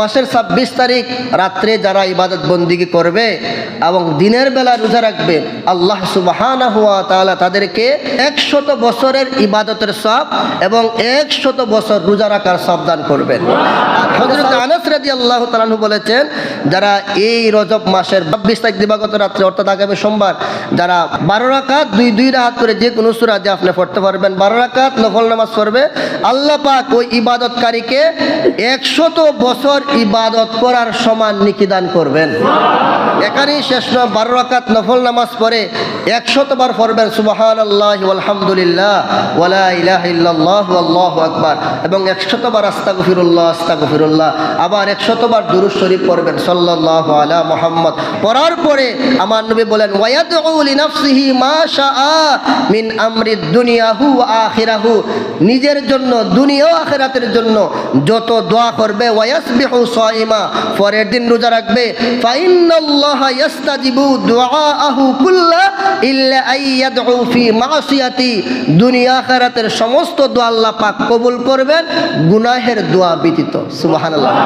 মাসের ছাব্বিশ তারিখ, রাত্রে যারা ইবাদত বন্দিগি করবে এবং দিনের বেলা রোজা রাখবে, আল্লাহ সুবাহানা হুয়া তাহলে তাদেরকে একশত বছরের ইবাদতের সব এবং একশত বছর রোজা রাখার সব দান করবেন। হজরত আনাস রাজি আল্লাহ তালাহু বলেছেন, যারা এই রজব মাসের ছাব্বিশ তারিখ দিবাগত রাত্রে, অর্থাৎ আগামী সোমবার, যারা বারো রাকাত, দুই দুই রাত করে যে কোনো সুরা যে আপনি পড়তে পারবেন, বারো রাকাত নফল নামাজ পড়বে, আল্লাহ পাক ওই ইবাদতকারীকে একশত বছর ইবাদত করার সমান নিকিদান করবেন। এখানেই শেষ নয় বারো রাকাত নফল নামাজ পড়ে একশত বার পড়বেন সুবাহান আল্লাহ আলহামদুলিল্লাহ ইল্লাল্লাহ আল্লাহু আকবার, এবং একশত বার আস্তা গফিরুল্লাহ আস্তা গফিরুল্লাহ আবার একশত বার দুরুদ শরীফ পড়বেন, সাল্লাল্লাহু আলা মুহাম্মদ। পড়ার পরে আমার নবী বলেন ওয়ায়াদউ মা শাআ মিন আমরি দুনিয়াহু আখিরাহু। নিজের জন্য, দুনিয়া আখেরাতের জন্য যত দোয়া করবে ওয়ায়াসবিহু সাইমা পরের দিন রোজা রাখবে। মাসিয়াতি। দুনিয়া সমস্ত দোয়া আল্লাহ পাক কবুল করবেন গুনাহের দোয়া ব্যতীত। সুবহানাল্লাহ।